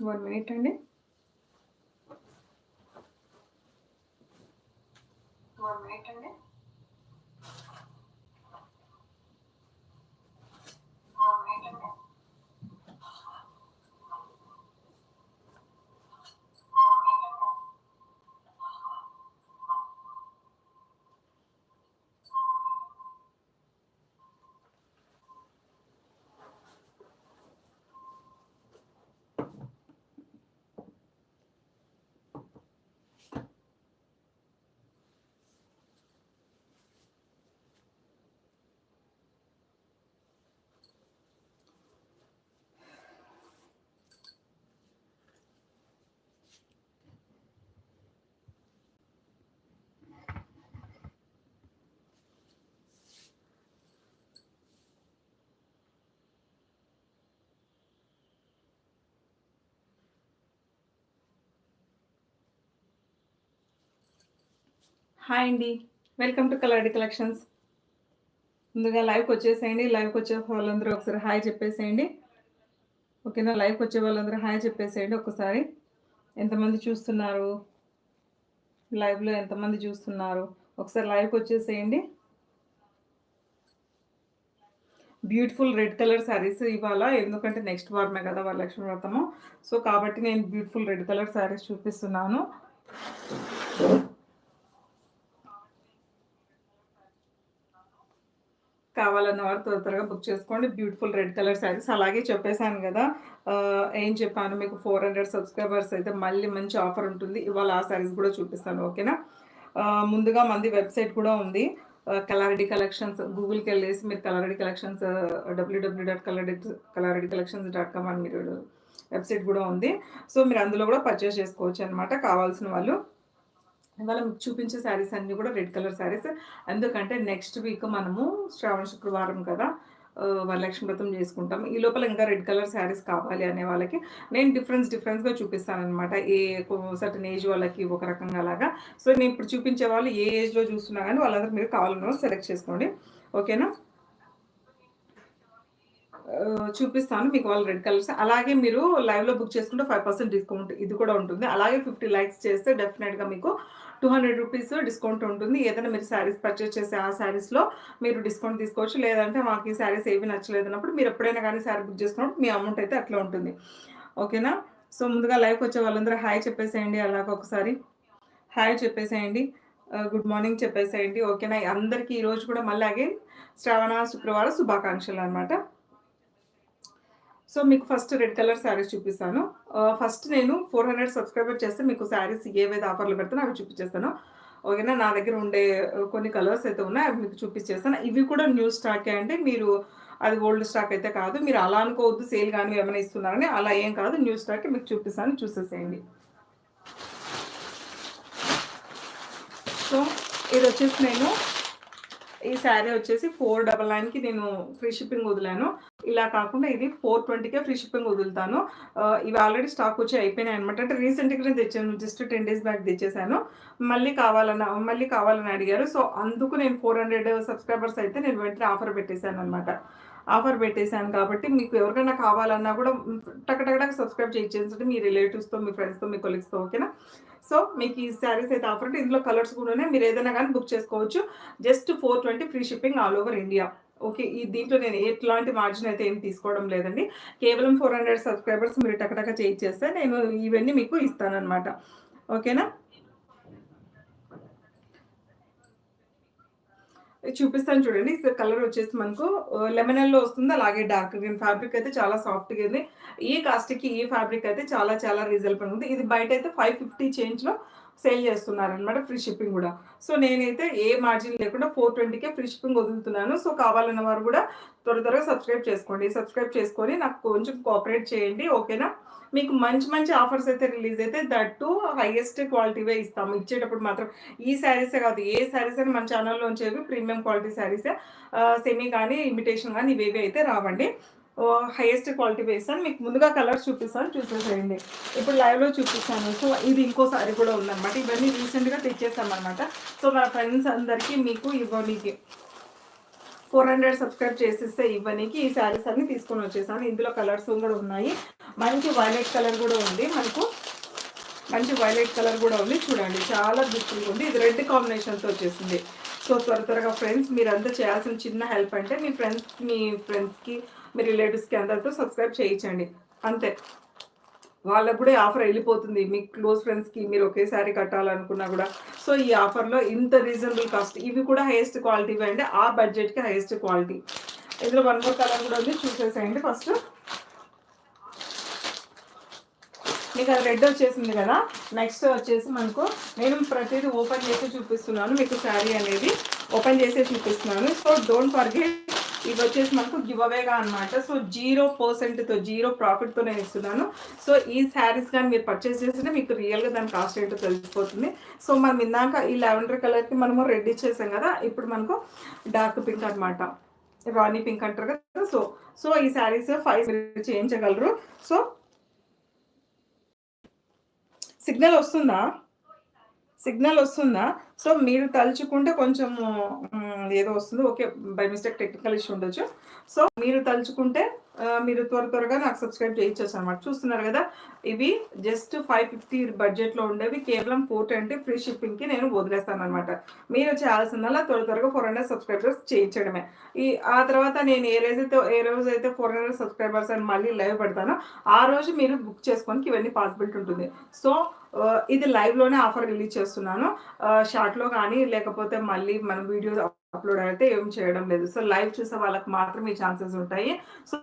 One minute అండి. One minute అండి. Hi అండి. Welcome to Kaladi collections. ముందుగా లైవ్కి వచ్చేసేయండి. లైవ్కి వచ్చే వాళ్ళందరూ ఒకసారి హాయ్ చెప్పేసేయండి. ఓకేనా? లైవ్కి వచ్చే వాళ్ళందరూ హాయ్ చెప్పేసేయండి ఒకసారి. ఎంతమంది చూస్తున్నారు? లైవ్లో ఎంతమంది చూస్తున్నారు? ఒకసారి లైవ్కి వచ్చేసేయండి. బ్యూటిఫుల్ రెడ్ కలర్ శారీస్ ఇవాళ. ఎందుకంటే నెక్స్ట్ వారమే కదా వరలక్ష్మి వ్రతము సో కాబట్టి నేను బ్యూటిఫుల్ రెడ్ కలర్ శారీస్ చూపిస్తున్నాను. కావాలన్న వారు త్వర త్వరగా బుక్ చేసుకోండి. Beautiful red colour saris. అలాగే చెప్పేశాను కదా ఏం చెప్పాను మీకు? ఫోర్ హండ్రెడ్ సబ్స్క్రైబర్స్ అయితే మళ్ళీ మంచి ఆఫర్ ఉంటుంది. ఇవాళ ఆ శారీస్ కూడా చూపిస్తాను ఓకేనా? ముందుగా మంది వెబ్సైట్ కూడా ఉంది. కలారెడ్డి కలెక్షన్స్. గూగుల్కి వెళ్ళేసి మీరు Kalareddy collections W W dot Kalareddy Kalareddy collections dot com అని మీరు వెబ్సైట్ కూడా ఉంది. సో మీరు అందులో కూడా పర్చేస్ చేసుకోవచ్చు అనమాట కావాల్సిన వాళ్ళు ఇవాళ మీకు చూపించే శారీస్ అన్నీ కూడా రెడ్ కలర్ శారీస్. ఎందుకంటే నెక్స్ట్ వీక్ మనము శ్రావణ శుక్రవారం కదా వరలక్ష్మి వ్రతం చేసుకుంటాం ఈ లోపల ఇంకా రెడ్ కలర్ శారీస్ కావాలి అనే వాళ్ళకి నేను డిఫరెన్స్ డిఫరెన్స్గా చూపిస్తాను అనమాట ఏ సర్టన్ ఏజ్ వాళ్ళకి ఒక రకంగా అలాగా సో నేను ఇప్పుడు చూపించే వాళ్ళు ఏ ఏజ్లో చూస్తున్నా కానీ వాళ్ళందరూ మీరు కావాలన్న సెలెక్ట్ చేసుకోండి. ఓకేనా? చూపిస్తాను మీకు వాళ్ళు రెడ్ కలర్స్. అలాగే మీరు లైవ్లో బుక్ చేసుకుంటే ఫైవ్ పర్సెంట్ డిస్కౌంట్ ఇది కూడా ఉంటుంది. అలాగే ఫిఫ్టీ లైక్స్ చేస్తే డెఫినెట్గా మీకు టూ హండ్రెడ్ రూపీస్ డిస్కౌంట్ ఉంటుంది. ఏదైనా మీరు శారీస్ పర్చేస్ చేసే ఆ శారీస్లో మీరు డిస్కౌంట్ తీసుకోవచ్చు. లేదంటే మాకు ఈ శారీస్ ఏవి నచ్చలేదు అన్నప్పుడు మీరు ఎప్పుడైనా కానీ శారీ బుక్ చేసుకున్నప్పుడు మీ అమౌంట్ అయితే అట్లా ఉంటుంది. ఓకేనా సో ముందుగా లైవ్కి వచ్చే వాళ్ళందరూ హాయ్ చెప్పేసేయండి. అలాగ ఒకసారి హాయ్ చెప్పేసేయండి. Uh, గుడ్ మార్నింగ్ చెప్పేసేయండి. ఓకేనా అందరికీ ఈరోజు కూడా మళ్ళీ అగైన్ శ్రావణ శుక్రవారం శుభాకాంక్షలు అనమాట సో మీకు ఫస్ట్ రెడ్ కలర్ శారీస్ చూపిస్తాను. ఫస్ట్ నేను ఫోర్ హండ్రెడ్ సబ్స్క్రైబర్ చేస్తే మీకు శారీస్ ఏవైతే ఆఫర్లు పెడతానో అవి చూపించేస్తాను ఓకేనా? నా దగ్గర ఉండే కొన్ని కలర్స్ అయితే ఉన్నాయి అవి మీకు చూపించేస్తాను ఇవి కూడా న్యూ స్టాకే అంటే మీరు అది ఓల్డ్ స్టాక్ అయితే కాదు మీరు అలా అనుకోవద్దు సేల్ కానీ ఏమైనా ఇస్తున్నారని అలా ఏం కాదు న్యూ స్టాకే మీకు చూపిస్తాను చూసేసేయండి. సో ఇది వచ్చేసి నేను ఈ శారీ వచ్చేసి ఫోర్ డబల్ నైన్కి నేను ఫ్రీ షిప్పింగ్ వదిలాను. ఇలా కాకుండా ఇది ఫోర్ ట్వంటీకే ఫ్రీ షిప్పింగ్ వదులుతాను. ఇవి ఆల్రెడీ స్టాక్ వచ్చి అయిపోయినాయి అనమాట అంటే రీసెంట్గా నేను తెచ్చాను జస్ట్ టెన్ డేస్ బ్యాక్ తెచ్చేసాను. మళ్ళీ కావాలని మళ్ళీ కావాలని అడిగారు. సో అందుకు నేను ఫోర్ హండ్రెడ్ సబ్స్క్రైబర్స్ అయితే నేను వెంటనే ఆఫర్ పెట్టేశాను అనమాట ఆఫర్ పెట్టేశాను కాబట్టి మీకు ఎవరికైనా కావాలన్నా కూడా టకటకటక సబ్స్క్రైబ్ చేయించేసి మీ రిలేటివ్స్తో మీ ఫ్రెండ్స్తో మీ కొలీగ్స్తో ఓకేనా సో మీకు ఈ శారీస్ అయితే ఆఫర్ ఉంటే ఇందులో కలర్స్ కూడా మీరు ఏదైనా కానీ బుక్ చేసుకోవచ్చు. Just four twenty free shipping all over India okay ఈ దీంట్లో నేను ఎట్లాంటి మార్జిన్ అయితే ఏం తీసుకోవడం లేదండి. కేవలం ఫోర్ హండ్రెడ్ సబ్స్క్రైబర్స్ మీరు టకటక చేయించేస్తే నేను ఇవన్నీ మీకు ఇస్తానన్నమాట. ఓకేనా చూపిస్తాను చూడండి. కలర్ వచ్చేసి మనకు లెమనల్లో వస్తుంది. అలాగే డార్క్ గ్రీన్ ఫ్యాబ్రిక్ అయితే చాలా సాఫ్ట్గా ఉంది. ఈ కాస్ట్కి ఈ ఫ్యాబ్రిక్ అయితే చాలా చాలా రీజనబుల్ ఉంది. ఇది బయట అయితే ఫైవ్ ఫిఫ్టీ చేంజ్లో సేల్ చేస్తున్నారనమాట ఫ్రీ షిప్పింగ్ కూడా. సో నేనైతే ఏ మార్జిన్ లేకుండా ఫోర్ ట్వంటీకే ఫ్రీ షిప్పింగ్ వదులుతున్నాను. సో కావాలన్న వారు కూడా త్వర త్వరగా సబ్స్క్రైబ్ చేసుకోండి. సబ్స్క్రైబ్ చేసుకొని నాకు కొంచెం కోఆపరేట్ చేయండి. ఓకేనా మీకు మంచి మంచి ఆఫర్స్ అయితే రిలీజ్ అయితే దట్ టు హైయెస్ట్ క్వాలిటీవే ఇస్తాము. ఇచ్చేటప్పుడు మాత్రం ఈ శారీసే కాదు ఏ శారీస్ అని మన ఛానల్లో ఉంచేవి ప్రీమియం క్వాలిటీ శారీసే సెమీ కానీ ఇమిటేషన్ కానీ ఇవేవి అయితే రావండి. హైయెస్ట్ క్వాలిటీ వేస్తాను మీకు ముందుగా కలర్స్ చూపిస్తాను. చూసేసేయండి. ఇప్పుడు లైవ్లో చూపిస్తాను. సో ఇది ఇంకో సారీ కూడా ఉందన్నమాట. ఇవన్నీ రీసెంట్గా తెచ్చేస్తాం అనమాట సో మన ఫ్రెండ్స్ అందరికీ మీకు ఇవ్వడానికి ఫోర్ హండ్రెడ్ సబ్స్క్రైబ్ చేసేస్తే ఇవ్వనికి ఈ శారీస్ అన్ని తీసుకొని వచ్చేసాను. ఇందులో కలర్స్ కూడా ఉన్నాయి. మంచి వైలెట్ కలర్ కూడా ఉంది. మనకు మంచి వైలెట్ కలర్ కూడా ఉంది. చూడండి చాలా బ్యూటిఫుల్గా ఉంది. ఇది రెడ్ కాంబినేషన్తో వచ్చేసింది. సో త్వర త్వరగా ఫ్రెండ్స్ మీరంతా చేయాల్సిన చిన్న హెల్ప్ అంటే మీ ఫ్రెండ్స్ మీ ఫ్రెండ్స్కి మీ రిలేటివ్స్కి అందరితో సబ్స్క్రైబ్ చేయించండి. అంతే. వాళ్ళకు కూడా ఈ ఆఫర్ వెళ్ళిపోతుంది. మీ క్లోజ్ ఫ్రెండ్స్కి మీరు ఒకేసారి కట్టాలనుకున్నా కూడా. సో ఈ ఆఫర్లో ఇంత రీజనబుల్ కాస్ట్. ఇవి కూడా హైయెస్ట్ క్వాలిటీ అండి. ఆ బడ్జెట్కి హైయెస్ట్ క్వాలిటీ. ఇందులో వన్ మోర్ కలర్ కూడా ఉంది. చూసేసేయండి ఫస్ట్. మీకు అది రెడ్ వచ్చేసింది కదా. నెక్స్ట్ వచ్చేసి మనకు నేను ప్రతిదీ ఓపెన్ చేసి చూపిస్తున్నాను. మీకు శారీ అనేది ఓపెన్ చేసి చూపిస్తున్నాను. సో డోంట్ ఫర్గెట్ ఇవి వచ్చేసి మనకు గివ్ అవేగా అనమాట సో జీరో పర్సెంట్తో జీరో ప్రాఫిట్తో నేను ఇస్తున్నాను. సో ఈ శారీస్ కానీ మీరు పర్చేస్ చేస్తే మీకు రియల్గా దాని కాస్ట్ ఏంటో తెలిసిపోతుంది. సో మనం ఇందాక ఈ లెవెండర్ కలర్కి మనము రెడ్ ఇచ్చేసాం కదా ఇప్పుడు మనకు డార్క్ పింక్ అనమాట రాణి పింక్ అంటారు కదా సో సో ఈ శారీస్ ఫైవ్ చేయించగలరు. సో సిగ్నల్ వస్తుందా? సిగ్నల్ వస్తుందా? సో మీరు తలుచుకుంటే కొంచెం ఏదో వస్తుంది. Okay by mistake technical issue ఉండొచ్చు. సో మీరు తలుచుకుంటే మీరు త్వర త్వరగా నాకు సబ్స్క్రైబ్ చేయించవచ్చు అనమాట చూస్తున్నారు కదా ఇవి జస్ట్ ఫైవ్ ఫిఫ్టీ బడ్జెట్లో ఉండేవి. కేవలం ఫోర్ ట్వంటీ ఫ్రీ షిప్పింగ్కి నేను వదిలేస్తాను అనమాట మీరు చేయాల్సిందల్లా త్వర త్వరగా ఫోర్ హండ్రెడ్ సబ్స్క్రైబర్స్ చేయించడమే. ఈ ఆ తర్వాత నేను ఏ రోజైతే ఏ రోజు అయితే ఫోర్ హండ్రెడ్ సబ్స్క్రైబర్స్ అని మళ్ళీ లైవ్ పెడతానో ఆ రోజు మీరు బుక్ చేసుకోనికి ఇవన్నీ పాసిబిలిటీ ఉంటుంది. సో ఇది లైవ్లోనే ఆఫర్ రిలీజ్ చేస్తున్నాను. షార్ట్లో కానీ లేకపోతే మళ్ళీ మన వీడియో అప్లోడ్ అయితే ఏం చేయడం లేదు. సో లైవ్ చూసే వాళ్ళకి మాత్రం ఈ ఛాన్సెస్ ఉంటాయి. సో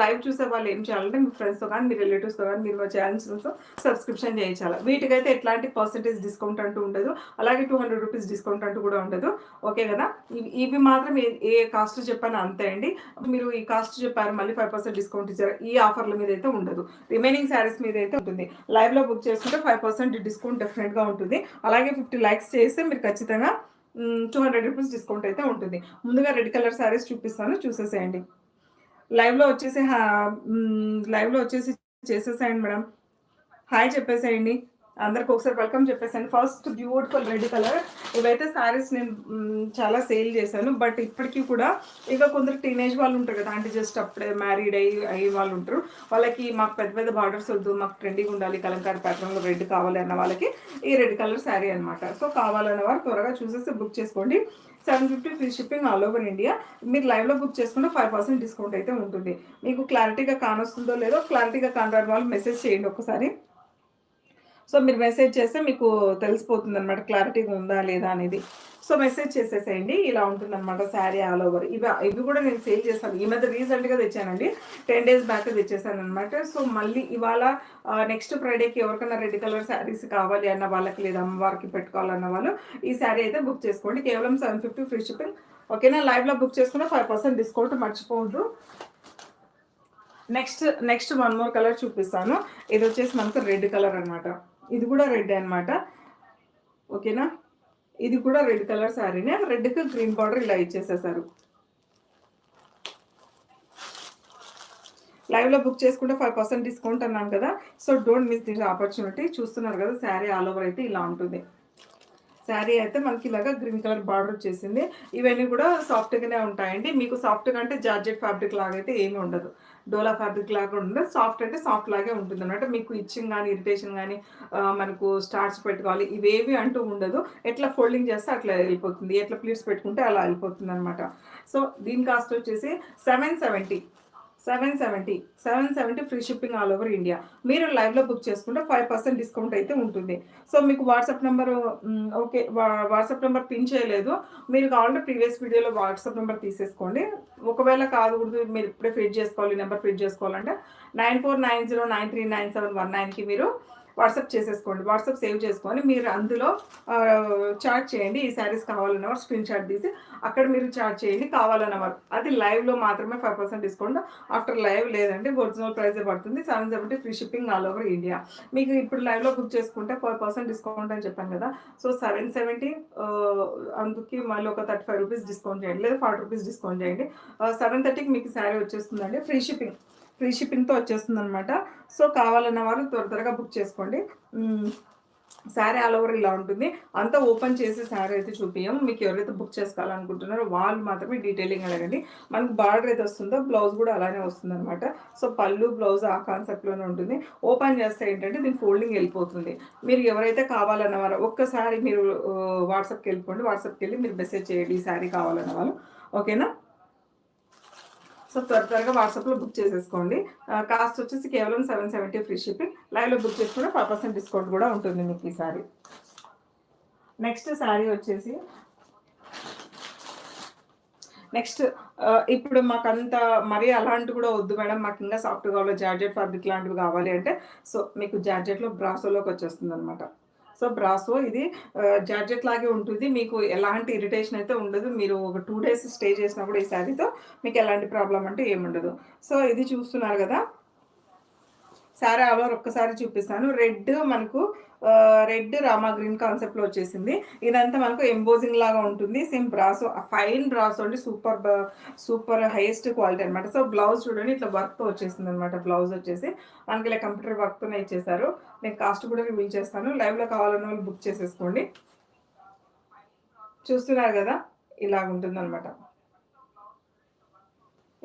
లైవ్ చూసే వాళ్ళు ఏం చేయాలంటే మీ ఫ్రెండ్స్తో కానీ మీ రిలేటివ్స్తో కానీ మీరు ఛానల్స్తో సబ్స్క్రిప్షన్ చేయించాలి. వీటికైతే ఎట్లాంటి పర్సెంటేజ్ డిస్కౌంట్ అంటూ ఉండదు. అలాగే టూ హండ్రెడ్ రూపీస్ డిస్కౌంట్ అంటూ కూడా ఉండదు. ఓకే కదా? ఇవి మాత్రం ఏ కాస్ట్ చెప్పాను అంతే అండి. మీరు ఈ కాస్ట్ చెప్పారు మళ్ళీ ఫైవ్ పర్సెంట్ డిస్కౌంట్ ఇచ్చారు ఈ ఆఫర్ల మీద అయితే ఉండదు. రిమైనింగ్ శారీస్ మీద అయితే ఉంటుంది. లైవ్లో బుక్ చేసుకుంటే ఫైవ్ పర్సెంట్ డిస్కౌంట్ డెఫినెట్గా ఉంటుంది. అలాగే ఫిఫ్టీ లైక్స్ చేస్తే మీరు ఖచ్చితంగా టూ హండ్రెడ్ రూపీస్ డిస్కౌంట్ అయితే ఉంటుంది. ముందుగా రెడ్ కలర్ శారీస్ చూపిస్తాను. చూసేసేయండి. లైవ్లో వచ్చేసి లైవ్లో వచ్చేసి చేసేసాయండి మేడం. హాయ్ చెప్పేసేయండి. అందరికి ఒకసారి వెల్కమ్ చెప్పేసాను ఫస్ట్ బ్యూటిఫుల్ రెడ్ కలర్ ఇవైతే శారీస్ నేను చాలా సేల్ చేశాను. బట్ ఇప్పటికీ కూడా ఇక కొందరు టీనేజ్ వాళ్ళు ఉంటారు కదా అంటే జస్ట్ అప్పుడే మ్యారీడ్ అయ్యి అయ్యే వాళ్ళు ఉంటారు. వాళ్ళకి మాకు పెద్ద పెద్ద బార్డర్స్ వద్దు మాకు ట్రెండింగ్ ఉండాలి కలంకారీ ప్యాటర్న్లో రెడ్ కావాలి అన్న వాళ్ళకి ఈ రెడ్ కలర్ శారీ అనమాట సో కావాలన్న వారు త్వరగా చూసేసి బుక్ చేసుకోండి. Seven fifty free shipping all over India. మీరు లైవ్లో బుక్ చేసుకుంటే ఫైవ్ పర్సెంట్ డిస్కౌంట్ అయితే ఉంటుంది. మీకు క్లారిటీగా కానొస్తుందో లేదో క్లారిటీగా కానరాని వాళ్ళు మెసేజ్ చేయండి ఒకసారి. సో మీరు మెసేజ్ చేస్తే మీకు తెలిసిపోతుంది అనమాట క్లారిటీగా ఉందా లేదా అనేది. సో మెసేజ్ చేసేసేయండి. ఇలా ఉంటుంది అనమాట శారీ ఆల్ ఓవర్. ఇవి ఇవి కూడా నేను సేల్ చేస్తాను ఈ మధ్య రీసెంట్గా తెచ్చానండి. టెన్ డేస్ బ్యాక్ తెచ్చేసాను అనమాట సో మళ్ళీ ఇవాళ నెక్స్ట్ ఫ్రైడేకి ఎవరికైనా రెడ్ కలర్ శారీస్ కావాలి అన్న వాళ్ళకి లేదా అమ్మవారికి పెట్టుకోవాలన్న వాళ్ళు ఈ శారీ అయితే బుక్ చేసుకోండి. కేవలం సెవెన్ ఫిఫ్టీ ఫ్రీ షిప్పింగ్. ఓకేనా? లైవ్లో బుక్ చేసుకున్న ఫైవ్ పర్సెంట్ డిస్కౌంట్ మర్చిపోవద్దు. Next next one more colour చూపిస్తాను. ఇది వచ్చేసి మనకు రెడ్ కలర్ అనమాట ఇది కూడా రెడ్ అనమాట ఓకేనా? ఇది కూడా రెడ్ కలర్ శారీనే రెడ్కి గ్రీన్ బార్డర్ ఇలా ఇచ్చేసేసారు. లైవ్లో బుక్ చేసుకుంటే ఫైవ్ పర్సెంట్ డిస్కౌంట్ అన్నాను కదా. So don't miss this opportunity చూస్తున్నారు కదా శారీ ఆల్ ఓవర్ అయితే ఇలా ఉంటుంది. శారీ అయితే మనకి ఇలాగా గ్రీన్ కలర్ బార్డర్ వచ్చేసింది. ఇవన్నీ కూడా సాఫ్ట్గానే ఉంటాయండి. మీకు సాఫ్ట్గా అంటే జార్జెట్ ఫ్యాబ్రిక్ లాగా అయితే ఏమి ఉండదు. డోలా ఫ్యాబ్రిక్ లాగా ఉంటుంది? సాఫ్ట్ అంటే సాఫ్ట్ లాగే ఉంటుంది అనమాట మీకు ఇచ్చింగ్ కానీ ఇరిటేషన్ కానీ మనకు స్టార్ట్స్ పెట్టుకోవాలి ఇవేవి అంటూ ఉండదు. ఎట్లా ఫోల్డింగ్ చేస్తే అట్లా వెళ్ళిపోతుంది. ఎట్లా ప్లీట్స్ పెట్టుకుంటే అలా వెళ్ళిపోతుంది అనమాట సో దీని కాస్ట్ వచ్చేసి seven seventy seven seventy seven seventy free shipping all over India. మీరు లైవ్లో బుక్ చేసుకుంటే ఫైవ్ పర్సెంట్ డిస్కౌంట్ అయితే ఉంటుంది. సో మీకు WhatsApp number okay WhatsApp number pin చేయలేదు. మీరు కావాలంటే ప్రీవియస్ వీడియోలో వాట్సాప్ నెంబర్ తీసేసుకోండి. ఒకవేళ కాదు మీరు ఇప్పుడే ఫిట్ చేసుకోవాలి నెంబర్ ఫిట్ చేసుకోవాలంటే nine four nine zero nine three nine seven one నైన్కి మీరు వాట్సాప్ చేసేసుకోండి వాట్సాప్ సేవ్ చేసుకొని మీరు అందులో చాట్ చేయండి ఈ శారీస్ కావాలన్నవారు స్క్రీన్ షాట్ తీసి అక్కడ మీరు చాట్ చేయండి కావాలన్నవారు అది లైవ్లో మాత్రమే five percent discount. After live లేదంటే ఒరిజినల్ ప్రైజే పడుతుంది. Seven seventy free shipping all over India. మీకు ఇప్పుడు లైవ్లో బుక్ చేసుకుంటే ఫైవ్ పర్సెంట్ డిస్కౌంట్ అని చెప్పాను కదా. సో సెవెన్ సెవెంటీ అందుకే మళ్ళీ ఒక థర్టీ ఫైవ్ రూపీస్ డిస్కౌంట్ చేయండి. లేదా ఫార్టీ రూపీస్ డిస్కౌంట్ చేయండి. సెవెన్ థర్టీకి మీకు శారీ వచ్చేస్తుందండి. Free shipping. ఫ్రీ షిప్పింగ్తో వచ్చేస్తుంది అనమాట సో కావాలన్న వారు త్వర త్వరగా బుక్ చేసుకోండి. శారీ ఆల్ ఓవర్ ఇలా ఉంటుంది. అంతా ఓపెన్ చేసి శారీ అయితే చూపించాము మీకు ఎవరైతే బుక్ చేసుకోవాలనుకుంటున్నారో వాళ్ళు మాత్రమే డీటెయిలింగ్ అడగండి. మనకు బార్డర్ అయితే వస్తుందో బ్లౌజ్ కూడా అలానే వస్తుంది అనమాట సో పళ్ళు బ్లౌజ్ ఆ కాన్సెప్ట్లోనే ఉంటుంది. ఓపెన్ చేస్తే ఏంటంటే దీని ఫోల్డింగ్ వెళ్ళిపోతుంది. మీరు ఎవరైతే కావాలన్న ఒక్కసారి మీరు వాట్సాప్కి వెళ్ళిపోండి. వాట్సాప్కి వెళ్ళి మీరు మెసేజ్ చేయండి ఈ శారీ కావాలన్న వాళ్ళు. ఓకేనా? సో త్వర త్వరగా వాట్సాప్లో బుక్ చేసేసుకోండి. కాస్ట్ వచ్చేసి కేవలం సెవెన్ సెవెంటీ ఫ్రీ షిప్పింగ్ లైవ్లో బుక్ చేసుకుంటే ఫైవ్ పర్సెంట్ డిస్కౌంట్ కూడా ఉంటుంది మీకు ఈ సారీ నెక్స్ట్ శారీ వచ్చేసి నెక్స్ట్ ఇప్పుడు మాకు అంత మరీ అలాంటి కూడా వద్దు మేడం. మాకు ఇంకా సాఫ్ట్ కావాలి జార్జెట్ ఫ్యాబ్రిక్ లాంటివి కావాలి అంటే సో మీకు జార్జెట్లో బ్రాసోలోకి వచ్చేస్తుంది అనమాట సో బ్రాసో ఇది జార్జెట్ లాగే ఉంటుంది. మీకు ఎలాంటి ఇరిటేషన్ అయితే ఉండదు. మీరు ఒక టూ డేస్ స్టే చేసినప్పుడు ఈ శారీతో మీకు ఎలాంటి ప్రాబ్లం అంటే ఏముండదు సో ఇది చూస్తున్నారు కదా. శారీ ఆల్ ఒక్కసారి చూపిస్తాను. రెడ్ మనకు రెడ్ రామా గ్రీన్ కాన్సెప్ట్లో వచ్చేసింది. ఇదంతా మనకు ఎంబోజింగ్ లాగా ఉంటుంది. సేమ్ బ్రాసో ఫైన్ బ్రాసో అండి సూపర్ సూపర్ హైయెస్ట్ క్వాలిటీ అనమాట సో బ్లౌజ్ చూడండి ఇట్లా వర్క్తో వచ్చేసింది అనమాట బ్లౌజ్ వచ్చేసి. మనకి ఇలా కంప్యూటర్ వర్క్తోనే ఇచ్చేసారు నేను కాస్ట్ కూడా రివీల్ చేస్తాను. లైవ్లో కావాలన్న వాళ్ళు బుక్ చేసేసుకోండి. చూస్తున్నారు కదా? ఇలాగ ఉంటుంది అనమాట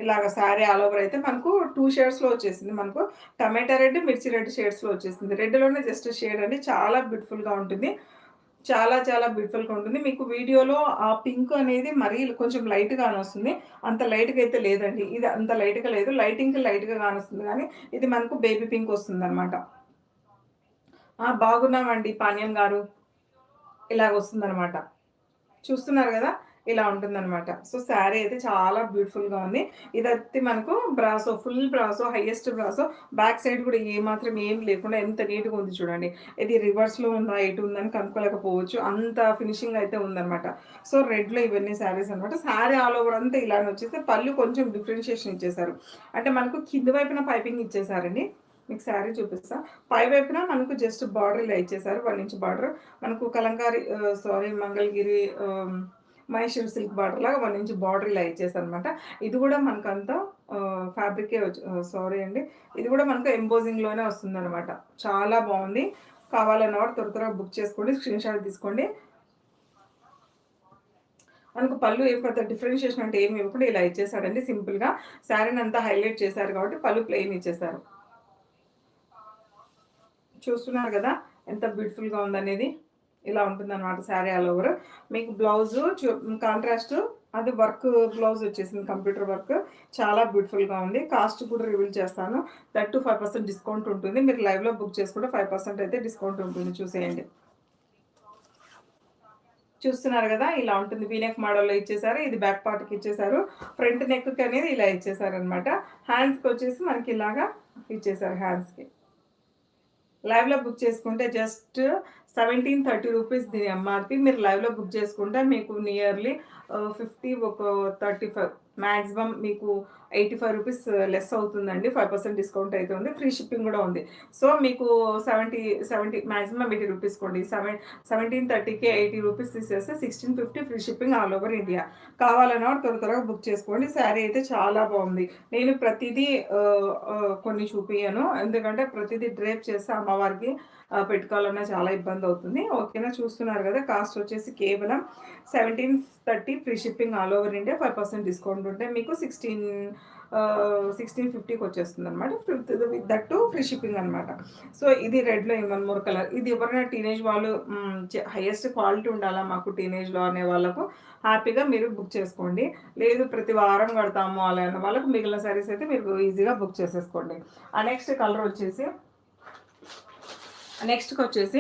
ఇలాగ శారీ ఆల్ ఓవర్ అయితే మనకు టూ షేడ్స్లో వచ్చేసింది. మనకు టమాటా రెడ్ మిర్చి రెడ్ షేడ్స్లో వచ్చేసింది. రెడ్లోనే జస్ట్ షేడ్ అండి. చాలా బ్యూటిఫుల్గా ఉంటుంది. చాలా చాలా బ్యూటిఫుల్గా ఉంటుంది. మీకు వీడియోలో ఆ పింక్ అనేది మరీ కొంచెం లైట్గా వస్తుంది అంత లైట్గా అయితే లేదండి. ఇది అంత లైట్గా లేదు. లైటింగ్ లైట్గా కానొస్తుంది కానీ ఇది మనకు బేబీ పింక్ వస్తుంది అనమాట బాగున్నామండి పానీయం గారు. ఇలాగ వస్తుంది అనమాట చూస్తున్నారు కదా? ఇలా ఉంటుందన్నమాట. సో శారీ అయితే చాలా బ్యూటిఫుల్గా ఉంది. ఇదైతే మనకు brasso full brasso highest brasso back side కూడా ఏ మాత్రం ఏం లేకుండా ఎంత నీట్గా ఉంది చూడండి. ఇది రివర్స్లో ఉందా ఎటు ఉందని కనుక్కోలేకపోవచ్చు. అంత ఫినిషింగ్ అయితే ఉందన్నమాట. సో రెడ్లో ఇవన్నీ శారీస్ అనమాట శారీ ఆల్ ఓవర్ అంతా ఇలానే వచ్చేస్తే పళ్ళు కొంచెం డిఫరెన్షియేషన్ ఇచ్చేసారు అంటే మనకు కింద వైపున పైపింగ్ ఇచ్చేసారండి మీకు శారీ చూపిస్తా. పై వైపున మనకు జస్ట్ బార్డర్ ఇలా ఇచ్చేసారు వన్ ఇంచ్ బార్డర్ మనకు Kalamkari sari Mangalagiri Maheshwari silk border లాగా వన్ ఇంచ్ బార్డర్ ఇలా ఇచ్చేసాను అనమాట ఇది కూడా మనకంతా ఫ్యాబ్రికే సారీ అండి. ఇది కూడా మనకు ఎంబోజింగ్లోనే వస్తుంది అనమాట చాలా బాగుంది. కావాలన్న వాడు త్వర త్వరగా బుక్ చేసుకోండి స్క్రీన్ షాట్ తీసుకోండి. మనకు పళ్ళు ఏం పెద్ద డిఫరెన్షియేషన్ అంటే ఏమి ఇవ్వకుండా ఇలా ఇచ్చేసాడండి సింపుల్గా. శారీని అంతా హైలైట్ చేశారు కాబట్టి పళ్ళు ప్లెయిన్ ఇచ్చేసారు. చూస్తున్నారు కదా ఎంత బ్యూటిఫుల్గా ఉందనేది. ఇలా ఉంటుంది అనమాట శారీ ఆల్ ఓవర్ మీకు బ్లౌజ్ కాంట్రాస్ట్ అది వర్క్ బ్లౌజ్ వచ్చేసింది కంప్యూటర్ వర్క్ చాలా బ్యూటిఫుల్గా ఉంది. కాస్ట్ కూడా రివీల్ చేస్తాను. Thirty to five percent discount ఉంటుంది. మీరు లైవ్లో బుక్ చేసుకుంటే ఫైవ్ పర్సెంట్ అయితే డిస్కౌంట్ ఉంటుంది. చూసేయండి. చూస్తున్నారు కదా ఇలా ఉంటుంది. వీనెక్ మోడల్లో ఇచ్చేసారు. ఇది బ్యాక్ పార్ట్కి ఇచ్చేసారు. ఫ్రంట్ నెక్కి అనేది ఇలా ఇచ్చేసారు అనమాట హ్యాండ్స్కి వచ్చేసి మనకి ఇలాగా ఇచ్చేసారు హ్యాండ్స్కి లైవ్లో బుక్ చేసుకుంటే జస్ట్ సెవెంటీన్ థర్టీ రూపీస్ దీని ఎంఆర్పి మీరు లైవ్లో బుక్ చేసుకుంటే మీకు నియర్లీ ఫిఫ్టీ uh, ఒక థర్టీ ఫైవ్ మ్యాక్సిమం మీకు eighty five rupees uh, less అవుతుందండి. ఫైవ్ పర్సెంట్ డిస్కౌంట్ అయితే ఉంది ఫ్రీ షిప్పింగ్ కూడా ఉంది. సో మీకు seventy seventy maximum eighty rupees కొండి సెవెన్ సెవెంటీన్ థర్టీకి ఎయిటీ రూపీస్ తీసేస్తే sixteen fifty free shipping all over India కావాలన్నా త్వర త్వరగా బుక్ చేసుకోండి. శారీ అయితే చాలా బాగుంది. నేను ప్రతిదీ uh, uh, కొన్ని చూపించాను ఎందుకంటే ప్రతిదీ డ్రేప్ చేస్తే అమ్మవారికి పెట్టుకోవాలన్నా చాలా ఇబ్బంది అవుతుంది. ఓకేనా? చూస్తున్నారు కదా కాస్ట్ వచ్చేసి కేవలం seventeen thirty free shipping all over India five percent discount ఉంటే మీకు సిక్స్టీన్ సిక్స్టీన్ ఫిఫ్టీకి వచ్చేస్తుంది అనమాట fifth with that free shipping అనమాట సో ఇది రెడ్లో వన్ మోర్ కలర్ ఇది ఎవరైనా టీనేజ్ వాళ్ళు హైయెస్ట్ క్వాలిటీ ఉండాలా మాకు టీనేజ్లో అనే వాళ్ళకు హ్యాపీగా మీరు బుక్ చేసుకోండి. లేదు ప్రతి వారం కడతాము అలా అనే వాళ్ళకు మిగిలిన సారీస్ అయితే మీరు ఈజీగా బుక్ చేసేసుకోండి. ఆ నెక్స్ట్ కలర్ వచ్చేసి నెక్స్ట్కి వచ్చేసి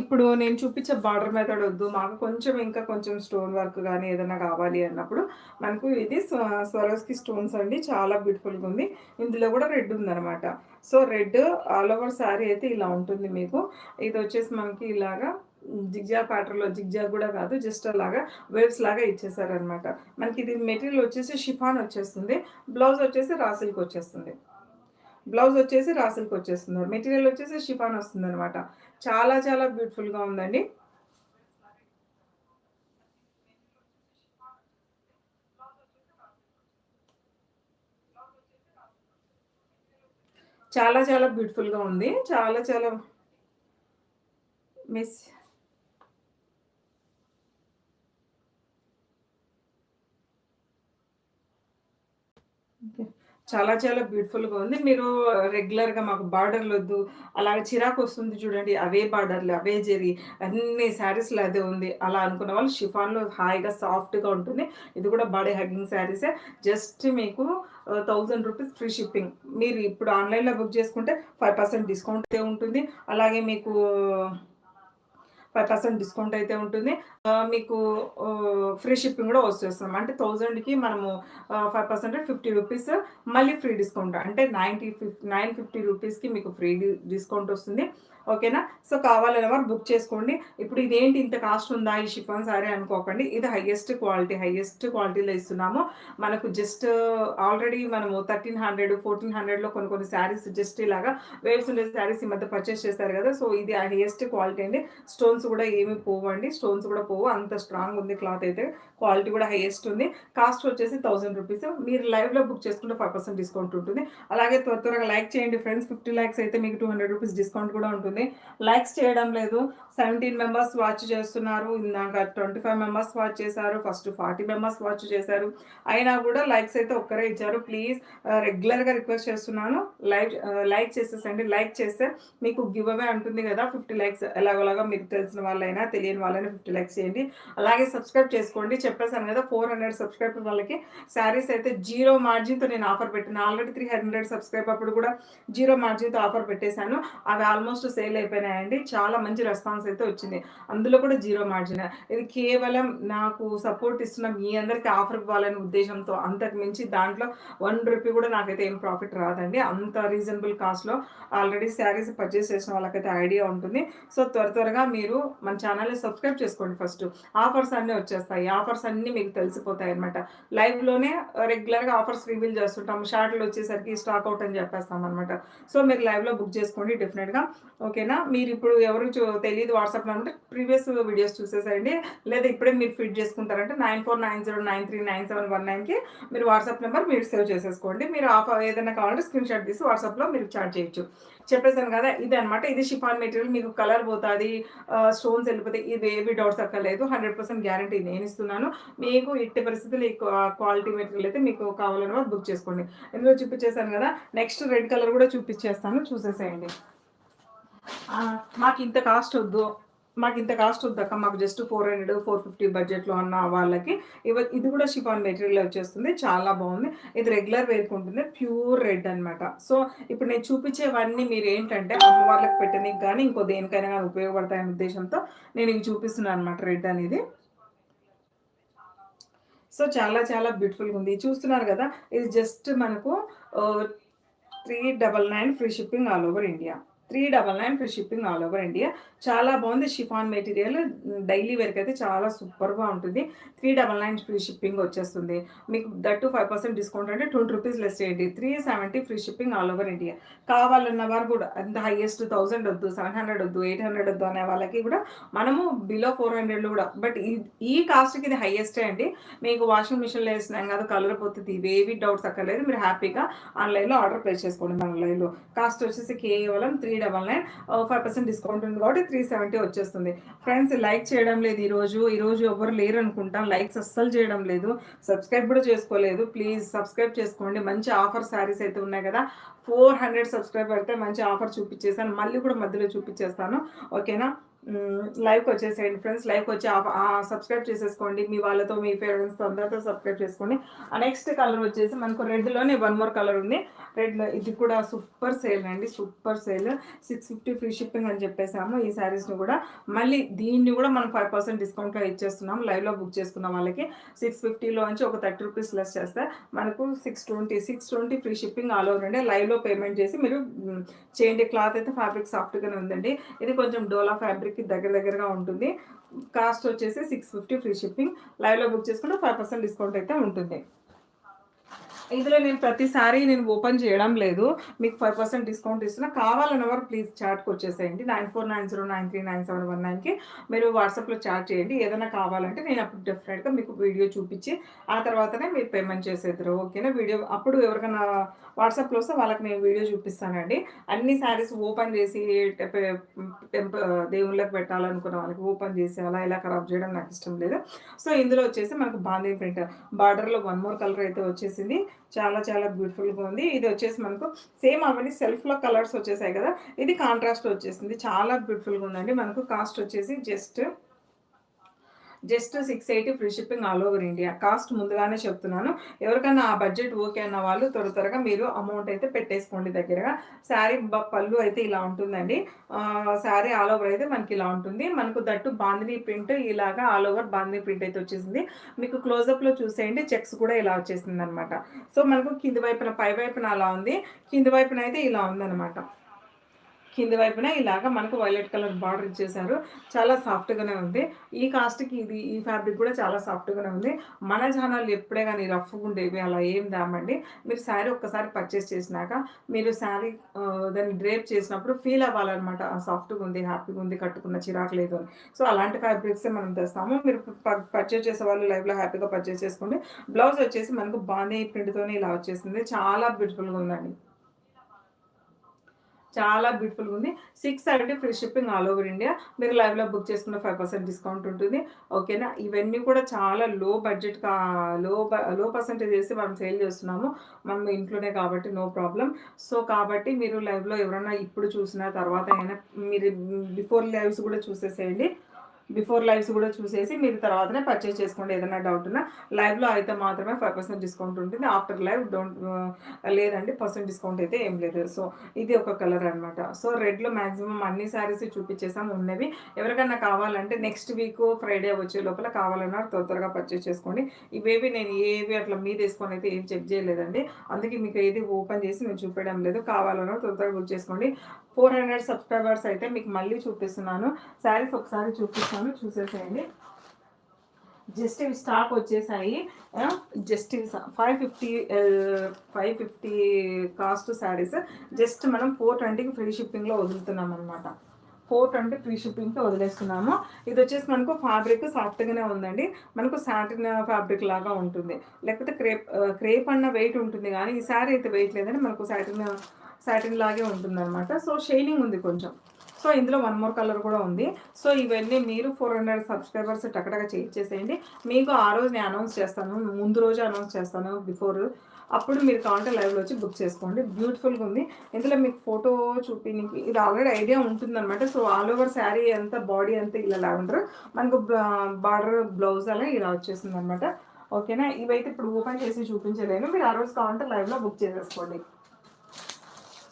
ఇప్పుడు నేను చూపించే బార్డర్ మెథడ్ వద్దు. మాకు కొంచెం ఇంకా కొంచెం స్టోన్ వర్క్ కానీ ఏదైనా కావాలి అన్నప్పుడు మనకు ఇది స్వరోస్కి స్టోన్స్ అండి. చాలా బ్యూటిఫుల్గా ఉంది. ఇందులో కూడా రెడ్ ఉందనమాట so red all over sari అయితే ఇలా ఉంటుంది మీకు. ఇది వచ్చేసి మనకి ఇలాగా జిగ్జా ప్యాటర్న్లో జిగ్జాగ్ కూడా కాదు జస్ట్ అలాగా వేవ్స్ లాగా ఇచ్చేసారనమాట మనకి ఇది మెటీరియల్ వచ్చేసి షిఫాన్ వచ్చేస్తుంది. బ్లౌజ్ వచ్చేసి రాసిల్కి వచ్చేస్తుంది. బ్లౌజ్ వచ్చేసి రాసులకు వచ్చేస్తుంది. మెటీరియల్ వచ్చేసి షిఫాన్ వస్తుంది అనమాట చాలా చాలా బ్యూటిఫుల్గా ఉందండి. చాలా చాలా బ్యూటిఫుల్గా ఉంది. చాలా చాలా మిస్ ఓకే. చాలా చాలా బ్యూటిఫుల్‌గా ఉంది. మీరు రెగ్యులర్‌గా మాకు బార్డర్‌లు వద్దు, అలాగే చిరాకొస్తుంది చూడండి. అవే బార్డర్‌లు, అవే జరి అన్ని శారీస్‌లో అదే ఉంది. అలా అనుకున్న వాళ్ళు షిఫాన్‌లో హాయిగా సాఫ్ట్‌గా ఉంటుంది. ఇది కూడా బాడీ హగ్గింగ్ శారీసే. జస్ట్ మీకు థౌజండ్ రూపీస్ ఫ్రీ షిప్పింగ్. మీరు ఇప్పుడు ఆన్‌లైన్‌లో బుక్ చేసుకుంటే ఫైవ్ పర్సెంట్ డిస్కౌంట్ ఉంటుంది. అలాగే మీకు ఫైవ్ పర్సెంట్ డిస్కౌంట్ అయితే ఉంటుంది. మీకు ఫ్రీ షిప్పింగ్ కూడా వచ్చేస్తాం. అంటే 1000కి మనము ఫైవ్ పర్సెంట్ ఫిఫ్టీ రూపీస్ మళ్ళీ ఫ్రీ డిస్కౌంట్. అంటే 90 ఫిఫ్ 950 రూపీస్‌కి మీకు ఫ్రీ డిస్కౌంట్ వస్తుంది. ఓకేనా? సో, కావాలనే బుక్ చేసుకోండి. ఇప్పుడు ఇదేంటి ఇంత కాస్ట్ ఉందా ఈ షిఫాన్ సారీ అనుకోకండి. ఇది హైయెస్ట్ క్వాలిటీ, హైయెస్ట్ క్వాలిటీలో ఇస్తున్నాము. మనకు జస్ట్ ఆల్రెడీ మనము 1300, 1400లో కొన్ని కొన్ని శారీస్ జస్ట్ ఇలాగా వేవ్స్ ఉండే శారీస్ ఈ మధ్య పర్చేస్ చేశారు కదా! సో, ఇది హైయెస్ట్ క్వాలిటీ అండి. స్టోన్స్ కూడా ఏమి పోవండి. స్టోన్స్ కూడా పోవు. అంత స్ట్రాంగ్ ఉంది క్లాత్ అయితే. క్వాలిటీ కూడా హైయెస్ట్ ఉంది. కాస్ట్ వచ్చేసి థౌసండ్ రూపీస్ మీరు లైవ్‌లో బుక్ చేసుకుంటే ఫైవ్ పర్సెంట్ డిస్కౌంట్ ఉంటుంది. అలాగే త్వర త్వరగా లైక్ చేయండి ఫ్రెండ్స్. ఫిఫ్టీ ల్యాక్స్ అయితే మీకు టూ హండ్రెడ్ రూపీస్ డిస్కౌంట్ కూడా ఉంటుంది. లైక్స్ చేయడం లేదు. 17 మెంబర్స్ వాచ్ చేస్తున్నారు. ఇందాక 25 మెంబర్స్ వాచ్ చేశారు. ఫస్ట్ 40 మెంబర్స్ వాచ్ చేశారు. అయినా కూడా లైక్స్ అయితే ఒక్కరే ఇచ్చారు. ప్లీజ్ రెగ్యులర్‌గా రిక్వెస్ట్ చేస్తున్నాను. లైక్ లైక్ uh, చేసేసండి. లైక్ చేస్తే మీకు గివ్ అవే ఉంటుంది కదా! 50 లైక్స్ ఎలాగోలాగా మీకు తెలిసిన వాళ్ళైనా, తెలియని వాళ్ళైనా 50 లైక్స్ చేయండి. అలాగే సబ్స్క్రైబ్ చేసుకోండి. చెప్పేసాను కదా! 400 సబ్స్క్రైబర్ వాళ్ళకి శారీస్ అయితే జీరో మార్జిన్‌తో నేను ఆఫర్ పెట్టాను. ఆల్రెడీ 300 సబ్స్క్రైబ్ అప్పుడు కూడా జీరో మార్జిన్‌తో ఆఫర్ పెట్టేశాను. అవి ఆల్మోస్ట్ సేల్ అయిపోయినాయండి. చాలా మంచి రెస్పాన్స్ అయితే వచ్చింది. అందులో కూడా జీరో మార్జిన్. ఇది కేవలం నాకు సపోర్ట్ ఇస్తున్న మీ అందరికి ఆఫర్ ఇవ్వాలనే ఉద్దేశంతో అంతకు మించి దాంట్లో వన్ రూపీ కూడా నాకైతే ఏం ప్రాఫిట్ రాదండి. అంత రీజనబుల్ కాస్ట్‌లో ఆల్రెడీ శారీస్ పర్చేస్ చేసిన వాళ్ళకైతే ఐడియా ఉంటుంది. సో, త్వర త్వరగా మీరు మన ఛానల్‌ని సబ్స్క్రైబ్ చేసుకోండి ఫస్ట్. ఆఫర్స్ అన్నీ వచ్చేస్తాయి. ఆఫర్స్ అన్నీ మీకు తెలిసిపోతాయి అనమాట లైవ్‌లోనే రెగ్యులర్‌గా ఆఫర్స్ రివీల్ చేస్తుంటాం. షార్ట్‌లు వచ్చేసరికి స్టాక్ అవుట్ అని చెప్పేస్తామన్నమాట. సో, మీరు లైవ్‌లో బుక్ చేసుకోండి డెఫినెట్గా ఓకేనా? మీరు ఇప్పుడు ఎవరు తెలియదు తెలీదు వాట్సాప్‌లో అంటే ప్రీవియస్ వీడియోస్ చూసేసేయండి. లేదా ఇప్పుడే మీరు ఫిట్ చేసుకుంటారంటే 9490939719కి మీరు వాట్సాప్ నెంబర్ మీరు సేవ్ చేసేసుకోండి. మీరు ఆఫ్ ఏదైనా కావాలంటే స్క్రీన్‌షాట్ తీసి వాట్సాప్‌లో మీరు చాట్ చేయొచ్చు. చెప్పేసాను కదా! ఇది అనమాట ఇది షిఫాన్ మెటీరియల్ మీకు కలర్ పోతుంది స్టోన్స్ వెళ్ళిపోతాయి. ఇవేవి డౌట్స్ అక్కర్లేదు. 100% గ్యారంటీ నేను ఇస్తున్నాను. మీకు ఇట్టి పరిస్థితుల్లో ఈ క్వాలిటీ మెటీరియల్ అయితే మీకు కావాలని బుక్ చేసుకోండి. ఇందులో చూపించేసాను కదా! నెక్స్ట్ రెడ్ కలర్ కూడా చూపించేస్తాను. చూసేసేయండి. మాకు ఇంత కాస్ట్ వద్దు. ఇంత కాస్ట్ వద్దక మాకు జస్ట్ 400, 450 బడ్జెట్‌లో అన్న వాళ్ళకి ఇవ ఇది కూడా షిఫాన్ మెటీరియల్ వచ్చేస్తుంది. చాలా బాగుంది. ఇది రెగ్యులర్ వేరుకుంటుంది ఉంటుంది. ప్యూర్ రెడ్ అనమాట. సో, ఇప్పుడు నేను చూపించేవన్నీ మీరు ఏంటంటే అమ్మవార్లకు పెట్టనీకి కానీ ఇంకో దేనికైనా గానీ ఉపయోగపడతాయనే ఉద్దేశంతో నేను ఇవి చూపిస్తున్నాను అనమాట రెడ్ అనేది. సో, చాలా చాలా బ్యూటిఫుల్‌గా ఉంది. చూస్తున్నారు కదా! ఇది జస్ట్ మనకు three double nine free shipping all over India. 399 free shipping all over India. చాలా బాగుంది షిఫాన్ మెటీరియల్. డైలీ వేర్‌కి అయితే చాలా సూపర్‌గా ఉంటుంది. 399 ఫ్రీ షిప్పింగ్ వచ్చేస్తుంది. మీకు దట్ 5% డిస్కౌంట్ అంటే ట్వంటీ రూపీస్ లెస్ చేయండి. 370 free shipping all over India. కావాలన్న వారు కూడా అంత హైయెస్ట్ థౌసండ్ వద్దు, 700 వద్దు, 800 వద్దు అనే వాళ్ళకి కూడా మనము బిలో 400లో కూడా బట్ ఈ ఈ కాస్ట్‌కి ఇది హైయెస్టే అండి. మీకు వాషింగ్ మిషన్‌లో వేసినాం కాదు కలర్ పోతుంది ఇవేవి డౌట్స్ అక్కర్లేదు. మీరు హ్యాపీగా ఆన్‌లైన్‌లో ఆర్డర్ ప్లేస్ చేసుకోండి మన కాస్ట్ వచ్చేసి కేవలం three double nine five percent discount ఉంది కాబట్టి 370 వచ్చేస్తుంది. ఫ్రెండ్స్ లైక్ చేయడం లేదు ఈరోజు. ఈరోజు ఎవ్వరు లేరనుకుంటా. లైక్స్ అస్సలు చేయడం లేదు. సబ్స్క్రైబ్ కూడా చేసుకోలేదు. ప్లీజ్ సబ్స్క్రైబ్ చేసుకోండి. మంచి ఆఫర్ శారీస్ అయితే ఉన్నాయి కదా! 400 సబ్స్క్రైబ్ అయితే మంచి ఆఫర్ చూపించేసాను. మళ్ళీ కూడా మధ్యలో చూపించేస్తాను. ఓకేనా? లైవ్‌కి వచ్చేసేయండి ఫ్రెండ్స్. లైవ్‌కి వచ్చి సబ్స్క్రైబ్ చేసేసుకోండి. మీ వాళ్ళతో, మీ పేరెంట్స్‌తో అందరితో సబ్స్క్రైబ్ చేసుకోండి. ఆ నెక్స్ట్ కలర్ వచ్చేసి మనకు రెడ్‌లోనే వన్ మోర్ కలర్ ఉంది. రెడ్‌లో ఇది కూడా సూపర్ సేల్ అండి. Super sale. 650 ఫ్రీ షిప్పింగ్ అని చెప్పేసాము. ఈ శారీస్‌ని కూడా మళ్ళీ దీన్ని కూడా మనం ఫైవ్ పర్సెంట్ డిస్కౌంట్‌లో ఇచ్చేస్తున్నాం. లైవ్‌లో బుక్ చేసుకున్న వాళ్ళకి 650లో నుంచి ఒక 30 రూపీస్ లెస్ చేస్తే మనకు 620, 620 ఫ్రీ షిప్పింగ్ ఆల్ ఓవర్ అండి లైవ్‌లో పేమెంట్ చేసి మీరు చేయండి. క్లాత్ అయితే ఫ్యాబ్రిక్ సాఫ్ట్‌గానే ఉందండి. ఇది కొంచెం డోలా ఫ్యాబ్రిక్ ఫ్యాబ్రిక్‌కి దగ్గర దగ్గరగా ఉంటుంది. కాస్ట్ వచ్చేసి 650 ఫ్రీ షిప్పింగ్. లైవ్‌లో బుక్ చేసుకుంటే ఫైవ్ పర్సెంట్ డిస్కౌంట్ అయితే ఉంటుంది. ఇందులో నేను ప్రతిసారి నేను ఓపెన్ చేయడం లేదు. మీకు ఫైవ్ పర్సెంట్ డిస్కౌంట్ ఇస్తున్నా. కావాలన్న వారు ప్లీజ్ చాట్కి వచ్చేసేయండి. Nine four nine zero nine three nine seven one నైన్కి మీరు వాట్సాప్లో చాట్ చేయండి. ఏదైనా కావాలంటే నేను అప్పుడు డెఫినెట్గా మీకు వీడియో చూపించి ఆ తర్వాతనే మీరు పేమెంట్ చేసేద్దరు. ఓకేనా? వీడియో అప్పుడు ఎవరికైనా వాట్సాప్లో వస్తే వాళ్ళకి నేను వీడియో చూపిస్తానండి. అన్ని శారీస్ ఓపెన్ చేసి దేవుళ్ళకి పెట్టాలనుకున్న వాళ్ళకి ఓపెన్ చేసి అలా ఇలా ఖరాబ్ చేయడం నాకు ఇష్టం లేదు. సో ఇందులో వచ్చేసి మనకు బాందీ ప్రింట్ బార్డర్లో వన్ మోర్ కలర్ అయితే వచ్చేసింది. చాలా చాలా బ్యూటిఫుల్గా ఉంది. ఇది వచ్చేసి మనకు సేమ్ అవన్నీ సెల్ఫ్లో కలర్స్ వచ్చేసాయి కదా. ఇది కాంట్రాస్ట్ వచ్చేసింది. చాలా బ్యూటిఫుల్గా ఉందండి. మనకు కాస్ట్ వచ్చేసి just just six eighty free shipping all over India. Cost ముందుగానే చెప్తున్నాను. ఎవరికైనా ఆ బడ్జెట్ ఓకే అన్న వాళ్ళు త్వర త్వరగా మీరు అమౌంట్ అయితే పెట్టేసుకోండి దగ్గరగా. శారీ పళ్ళు అయితే ఇలా ఉంటుందండి. శారీ ఆల్ ఓవర్ అయితే మనకి ఇలా ఉంటుంది. మనకు దట్టు బాందిని ప్రింట్ ఇలాగా ఆల్ ఓవర్ బాందిని ప్రింట్ అయితే వచ్చేసింది. మీకు క్లోజప్లో చూసేయండి. చెక్స్ కూడా ఇలా వచ్చేసింది అనమాట సో మనకు కింది వైపున పై వైపున అలా ఉంది. కింది వైపున అయితే ఇలా ఉందన్నమాట కింది వైపున ఇలాగ మనకు వైలెట్ కలర్ బార్డర్ ఇచ్చేసారు చాలా సాఫ్ట్గానే ఉంది. ఈ కాస్ట్కి ఇది ఈ ఫ్యాబ్రిక్ కూడా చాలా సాఫ్ట్గానే ఉంది. మన ఛానల్ ఎప్పుడే కానీ రఫ్గా ఉండేవి అలా ఏం దామండి. మీరు శారీ ఒక్కసారి పర్చేస్ చేసినాక మీరు శారీ దాన్ని డ్రేప్ చేసినప్పుడు ఫీల్ అవ్వాలన్నమాట. సాఫ్ట్గా ఉంది హ్యాపీగా ఉంది కట్టుకున్న చిరాకు లేదు అని. సో అలాంటి ఫ్యాబ్రిక్సే మనం తెస్తాము. మీరు పర్చేస్ చేసే వాళ్ళు లైఫ్లో హ్యాపీగా పర్చేస్ చేసుకోండి. బ్లౌజ్ వచ్చేసి మనకు బాగానే ప్రింట్తోనే ఇలా వచ్చేసింది. చాలా బ్యూటిఫుల్గా ఉందండి. చాలా బ్యూటిఫుల్గా ఉంది. Six seventy free shipping all over India మీరు లైవ్లో బుక్ చేసుకున్న ఫైవ్ పర్సెంట్ డిస్కౌంట్ ఉంటుంది. ఓకేనా ఇవన్నీ కూడా చాలా లో బడ్జెట్ కా లో లో పర్సెంటేజ్ వేసి మనం సేల్ చేస్తున్నాము. మనం ఇంట్లోనే కాబట్టి నో ప్రాబ్లం సో కాబట్టి మీరు లైవ్లో ఎవరైనా ఇప్పుడు చూసిన తర్వాత అయినా మీరు బిఫోర్ లైవ్స్ కూడా చూసేసేయండి. బిఫోర్ లైవ్స్ కూడా చూసేసి మీరు తర్వాతనే పర్చేస్ చేసుకోండి ఏదైనా డౌట్ ఉన్నా. లైవ్లో అయితే మాత్రమే ఫైవ్ పర్సెంట్ డిస్కౌంట్ ఉంటుంది. ఆఫ్టర్ లైవ్ డోంట్ లేదండి పర్సెంట్ డిస్కౌంట్ అయితే ఏం లేదు. సో ఇది ఒక కలర్ అనమాట సో రెడ్లో మ్యాక్సిమం అన్ని శారీస్ చూపించేసాం ఉన్నవి. ఎవరికైనా కావాలంటే నెక్స్ట్ వీక్ ఫ్రైడే వచ్చే లోపల కావాలన్నా త్వర త్వరగా పర్చేస్ చేసుకోండి. ఇవేవి నేను ఏవి అట్లా మీద వేసుకొని అయితే ఏం చెక్ చేయలేదండి. అందుకే మీకు ఏది ఓపెన్ చేసి నేను చూపించడం లేదు. కావాలన్నా త్వర త్వరగా బుక్ చేసుకోండి. ఫోర్ హండ్రెడ్ సబ్స్క్రైబర్స్ అయితే మీకు మళ్ళీ చూపిస్తున్నాను. శారీస్ ఒకసారి చూపిస్తాను. చూసేసేయండి. జస్ట్ ఇవి స్టాక్ వచ్చేసాయి. జస్ట్ ఇవి five fifty five fifty cost saris just మనం ఫోర్ ట్వంటీకి ఫ్రీ షిప్పింగ్లో వదులుతున్నాం అనమాట ఫోర్ ట్వంటీ ఫ్రీ షిప్పింగ్కి వదిలేస్తున్నాము. ఇది వచ్చేసి మనకు ఫ్యాబ్రిక్ సాఫ్ట్గానే ఉందండి. మనకు సాటిన్ ఫ్యాబ్రిక్ లాగా ఉంటుంది. లేకపోతే క్రేప్ క్రేప్ అన్న వెయిట్ ఉంటుంది కానీ ఈ శారీ అయితే వెయిట్ లేదని మనకు సాటిన్ సాటిన్ లాగే ఉంటుందన్నమాట. సో షైనింగ్ ఉంది కొంచెం. సో ఇందులో వన్ మోర్ కలర్ కూడా ఉంది. సో ఇవన్నీ మీరు ఫోర్ హండ్రెడ్ సబ్స్క్రైబర్స్ టక్కడగా చేసేయండి మీకు ఆ రోజు నేను అనౌన్స్ చేస్తాను. ముందు రోజు అనౌన్స్ చేస్తాను బిఫోర్ అప్పుడు మీరు కావాలంటే లైవ్లో వచ్చి బుక్ చేసుకోండి. బ్యూటిఫుల్గా ఉంది. ఇందులో మీకు ఫోటో చూపి ఇది ఆల్రెడీ ఐడియా ఉంటుందన్నమాట. సో ఆల్ ఓవర్ శారీ అంతా బాడీ అంతా ఇలా లావెండర్ మనకు బార్డర్ బ్లౌజ్ అలా ఇలా వచ్చేసింది అనమాట ఓకేనా ఇవైతే ఇప్పుడు ఓపెన్ చేసి చూపించలేను. మీరు ఆ రోజు కావాలంటే లైవ్లో బుక్ చేసేసుకోండి.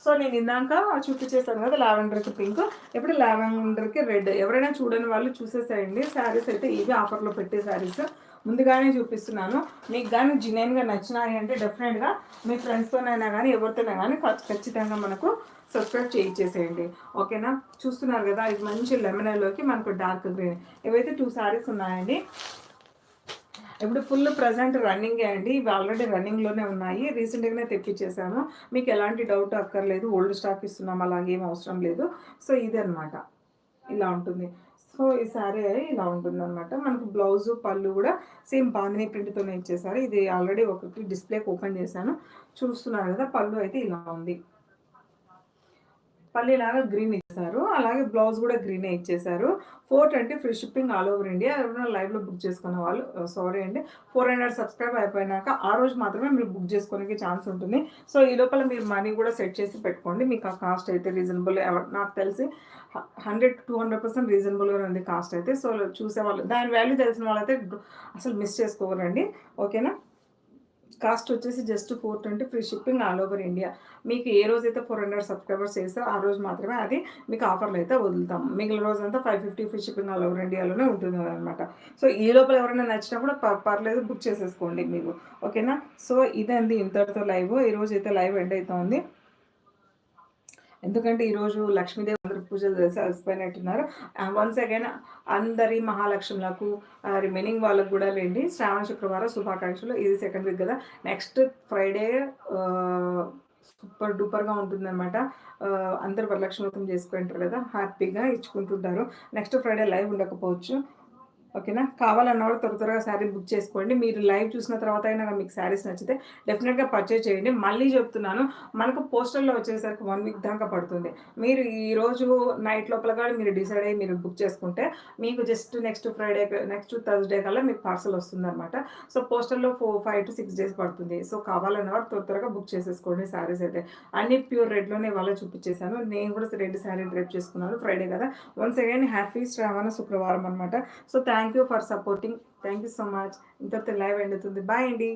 సో నేను ఇందాక చూపించేసాను కదా లావెండర్కి పింక్. ఇప్పుడు లావెండర్కి రెడ్? ఎవరైనా చూడని వాళ్ళు చూసేసేయండి. శారీస్ అయితే ఇవి ఆఫర్లో పెట్టే శారీస్. ముందుగానే చూపిస్తున్నాను. మీకు కానీ జినైన్గా నచ్చినాయి అంటే డెఫినెట్గా మీ ఫ్రెండ్స్తోనైనా కానీ ఎవరితోనే కానీ ఖచ్చితంగా మనకు సబ్స్క్రైబ్ చేయించేసేయండి ఓకేనా? చూస్తున్నారు కదా ఇది మంచి లెమనల్లోకి మనకు డార్క్ గ్రీన్ ఇవైతే టూ శారీస్ ఉన్నాయండి. ఇప్పుడు ఫుల్ ప్రజెంట్ రన్నింగ్ అండి. ఇవి ఆల్రెడీ రన్నింగ్లోనే ఉన్నాయి. రీసెంట్గానే తెప్పించేసాము మీకు ఎలాంటి డౌట్ అక్కర్లేదు. ఓల్డ్ స్టాక్ ఇస్తున్నాం అలాగే ఏం అవసరం లేదు. సో ఇది అనమాట ఇలా ఉంటుంది. సో ఈ శారీ ఇలా ఉంటుంది అనమాట మనకు బ్లౌజు పళ్ళు కూడా సేమ్ బాందిని ప్రింట్తోనే ఇచ్చేసారు ఇది ఆల్రెడీ ఒకటి డిస్ప్లేకి ఓపెన్ చేశాను. చూస్తున్నారు కదా పళ్ళు అయితే ఇలా ఉంది. పల్లీలాగా గ్రీన్ ఇచ్చేసారు అలాగే బ్లౌజ్ కూడా గ్రీనే ఇచ్చేసారు four twenty free shipping all over India ఎవరైనా లైవ్లో బుక్ చేసుకున్న వాళ్ళు uh, సారీ అండి ఫోర్ హండ్రెడ్ సబ్స్క్రైబ్ అయిపోయినాక ఆ రోజు మాత్రమే మీరు బుక్ చేసుకోనికి ఛాన్స్ ఉంటుంది. సో ఈ లోపల మీరు మనీ కూడా సెట్ చేసి పెట్టుకోండి. మీకు ఆ కాస్ట్ అయితే రీజనబుల్ నాకు తెలిసి హండ్రెడ్ టూ హండ్రెడ్ పర్సెంట్ రీజనబుల్గా ఉంది కాస్ట్ అయితే. సో చూసేవాళ్ళు దాని వాల్యూ తెలిసిన వాళ్ళైతే అసలు మిస్ చేసుకోరండి. ఓకేనా కాస్ట్ వచ్చేసి just four twenty free shipping all over India మీకు ఏ రోజైతే ఫోర్ హండ్రెడ్ సబ్స్క్రైబర్స్ చేస్తారో ఆ రోజు మాత్రమే అది మీకు ఆఫర్లు అయితే వదులుతాం. మిగిలిన రోజు అంతా five fifty free shipping all over ఇండియాలోనే ఉంటుంది అనమాట సో ఈ లోపల ఎవరైనా నచ్చినా కూడా పర్లేదు బుక్ చేసేసుకోండి మీకు. ఓకేనా సో ఇదండి ఇంతటితో లైవ్ ఈ రోజు అయితే లైవ్ ఎండ్ అవుతుంది ఎందుకంటే ఈరోజు లక్ష్మీదేవి పూజలు చేసి అలసిపోయినట్టున్నారు. వన్స్ అగైన్ అందరి మహాలక్ష్ములకు రిమైనింగ్ వాళ్ళకు కూడా లేండి. శ్రావణ శుక్రవారం శుభాకాంక్షలు. ఇది సెకండ్ వీక్ కదా. నెక్స్ట్ ఫ్రైడే సూపర్ డూపర్గా ఉంటుందన్నమాట. అందరు వరలక్ష్మి వ్రతం చేసుకుంటారు కదా. హ్యాపీగా ఇచ్చుకుంటుంటారు. నెక్స్ట్ ఫ్రైడే లైవ్ ఉండకపోవచ్చు. ఓకేనా? కావాలన్న వాళ్ళు త్వర త్వరగా శారీ బుక్ చేసుకోండి. మీరు లైవ్ చూసిన తర్వాత అయినా మీకు శారీస్ నచ్చితే డెఫినెట్గా పర్చేజ్ చేయండి. మళ్ళీ చెప్తున్నాను మనకు పోస్టర్లో వచ్చేసరికి వన్ వీక్ దాకా పడుతుంది. మీరు ఈ రోజు నైట్ లోపల కూడా మీరు డిసైడ్ అయ్యి మీరు బుక్ చేసుకుంటే మీకు just next Friday next Thursday కల్లా మీకు పార్సల్ వస్తుందనమాట సో పోస్టర్లో four five to six days పడుతుంది. సో కావాలన్న వారు త్వర త్వరగా బుక్ చేసేసుకోండి శారీస్ అయితే. అన్ని ప్యూర్ రెడ్లోనే వాళ్ళ చూపించేశాను. నేను కూడా రెడ్ శారీ డ్రైప్ చేసుకున్నాను. ఫ్రైడే కదా. వన్స్ అగైన్ హ్యాపీ శ్రావణ శుక్రవారం అనమాట so thank thank you for supporting. Thank you so much. ఇంతటితో లైవ్ ఎండుతుంది బాయ్ అండి.